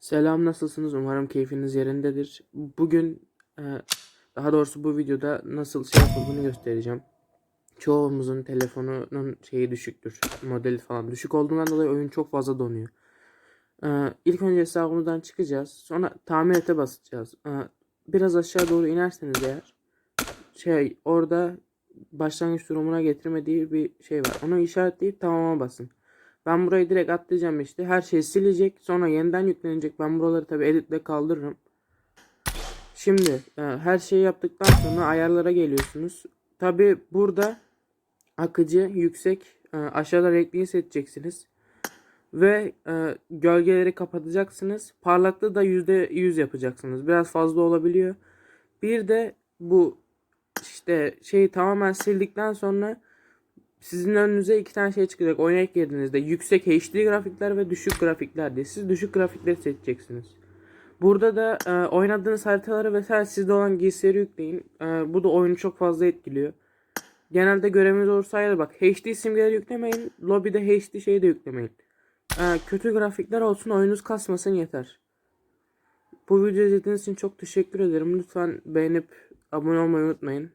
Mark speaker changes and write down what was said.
Speaker 1: Selam nasılsınız? Umarım keyfiniz yerindedir. Bugün e, daha doğrusu bu videoda nasıl şey yapıldığını göstereceğim. Çoğumuzun telefonunun şeyi düşüktür. Modeli falan düşük olduğundan dolayı oyun çok fazla donuyor. E, ilk önce hesabımızdan çıkacağız. Sonra tamir ete basacağız. E, biraz aşağı doğru inerseniz eğer şey orada başlangıç durumuna getirmediği bir şey var. Onu işaretleyip tamama basın. Ben burayı direkt atlayacağım işte. Her şey silecek. Sonra yeniden yüklenecek. Ben buraları tabi editle kaldırırım. Şimdi e, her şeyi yaptıktan sonra ayarlara geliyorsunuz. Tabi burada akıcı yüksek e, aşağıda renkliyi seçeceksiniz. Ve e, gölgeleri kapatacaksınız. Parlaklığı da %100 yapacaksınız. Biraz fazla olabiliyor. Bir de bu işte şeyi tamamen sildikten sonra sizin önünüze iki tane şey çıkacak. Oyuna girdiğinizde yüksek HD grafikler ve düşük grafikler diye. Siz düşük grafikleri seçeceksiniz. Burada da e, oynadığınız haritaları vesaire sizde olan giysileri yükleyin. E, bu da oyunu çok fazla etkiliyor. Genelde göreviniz olursa hayır bak HD simgeleri yüklemeyin. Lobby'de HD şeyi de yüklemeyin. E, kötü grafikler olsun oyunuz kasmasın yeter. Bu videoyu izlediğiniz için çok teşekkür ederim. Lütfen beğenip abone olmayı unutmayın.